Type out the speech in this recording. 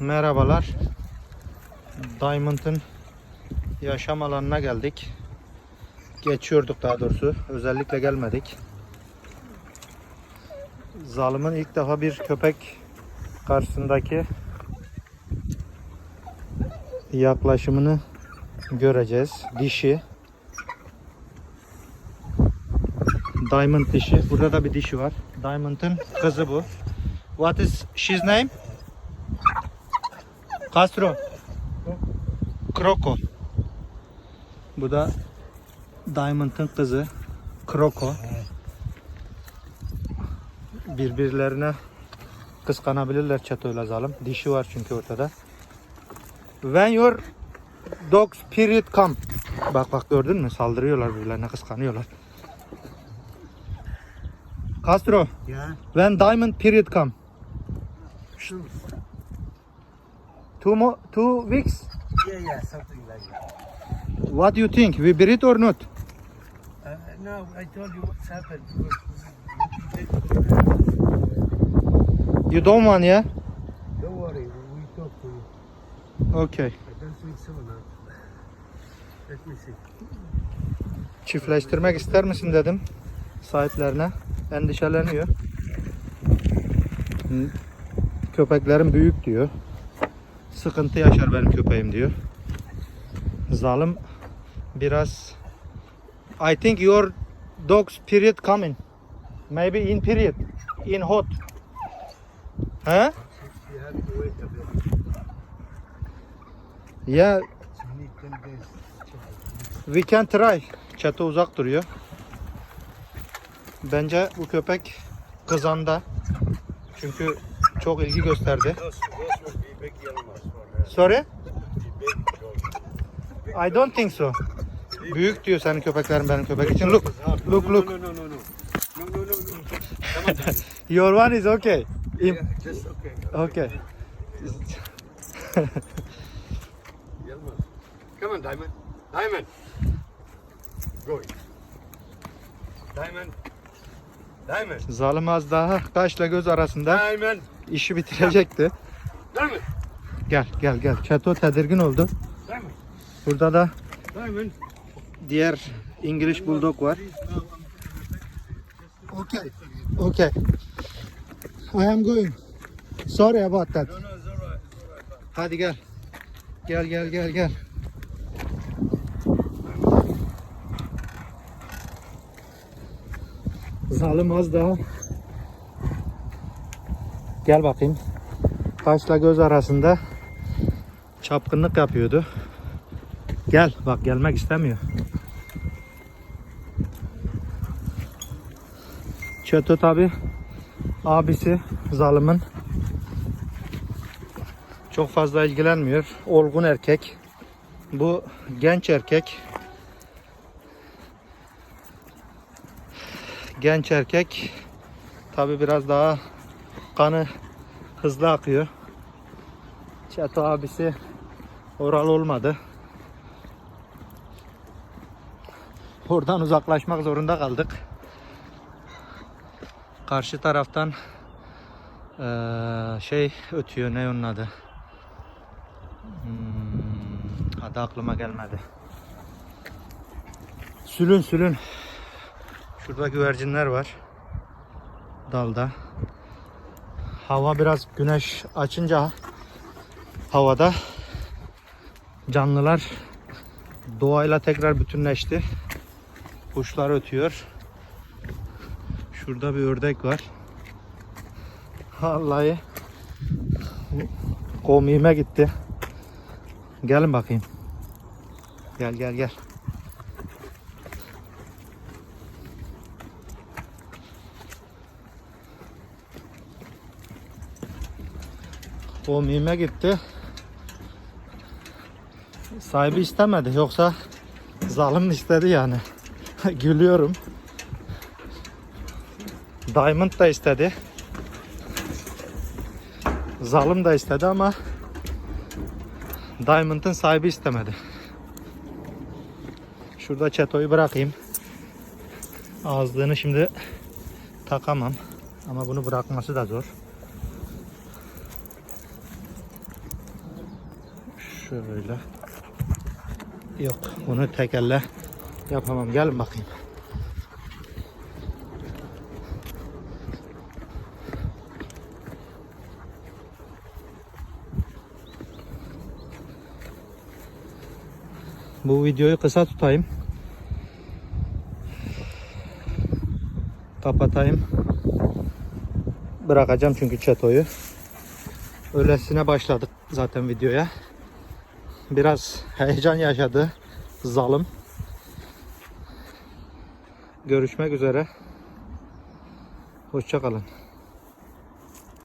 Merhabalar. Diamond'ın yaşam alanına geldik. Geçiyorduk daha doğrusu. Özellikle gelmedik. Zalimin ilk defa bir köpek karşısındaki yaklaşımını göreceğiz. Dişi. Diamond dişi. Burada da bir dişi var. Diamond'ın kızı bu. What is she's name? Castro. Kroko. Bu da Diamond'ın kızı. Kroko. Birbirlerine kıskanabilirler çatoyla zalim. Dişi var çünkü ortada. When your dogs period come. Bak bak gördün mü? Saldırıyorlar birbirlerine kıskanıyorlar. Castro, Yeah. when diamond period come? Sure. Two more, two weeks? Yeah, yeah, something like that. What do you think? We breed or not? Uh, no, I told you what's happened. You don't want, yeah? Don't worry, we talk to you. Okay. I don't think so now. Let me see. Çiftleştirmek ister misin dedim sahiplerine. Endişeleniyor. Hı. Köpeklerim büyük diyor. Sıkıntı yaşar benim köpeğim diyor. Zalim biraz I think your dog's period coming. Maybe in period. In hot. He? Yeah, You need 10 days. We can try. Çatı uzak duruyor. Bence bu köpek kızanda. Çünkü çok ilgi gösterdi. Sorry? I don't think so. Büyük diyor senin köpeklerin benim köpek için. Look, look, look. Your one is okay. Im- okay. Come on, Diamond. Diamond. Go. Diamond. Diamond. Zalim az daha kaşla göz arasında Diamond. İşi bitirecekti. Diamond. Gel gel gel. Çato tedirgin oldu. Diamond. Burada da Diamond. diğer İngiliz Bulldog var. Okay. Okay. I am going. Sorry about that. No, no, it's alright. Hadi gel. Gel gel gel gel. Zalim az daha. Gel bakayım. Kaşla göz arasında çapkınlık yapıyordu. Gel bak gelmek istemiyor. Çötü tabi abisi zalimin çok fazla ilgilenmiyor. Olgun erkek. Bu genç erkek. Genç erkek. Tabi biraz daha kanı hızlı akıyor. Çato abisi oral olmadı. Oradan uzaklaşmak zorunda kaldık. Karşı taraftan eee, şey ötüyor ne onun adı? Hmm, adı aklıma gelmedi. Sülün sülün. Şurada güvercinler var. Dalda. Hava biraz güneş açınca havada canlılar doğayla tekrar bütünleşti. Kuşlar ötüyor. Şurada bir ördek var. Vallahi komiğime gitti. Gelin bakayım. Gel gel gel. Komiğime gitti. Sahibi istemedi. Yoksa zalim istedi yani. Gülüyorum. Diamond da istedi. Zalim da istedi ama Diamond'ın sahibi istemedi. Şurada çetoyu bırakayım. Ağızlığını şimdi takamam. Ama bunu bırakması da zor. Şöyle. Yok bunu tek elle yapamam. Gelin bakayım. Bu videoyu kısa tutayım. Kapatayım. Bırakacağım çünkü çetoyu. Öylesine başladık zaten videoya. Biraz heyecan yaşadı zalim. Görüşmek üzere. Hoşça kalın.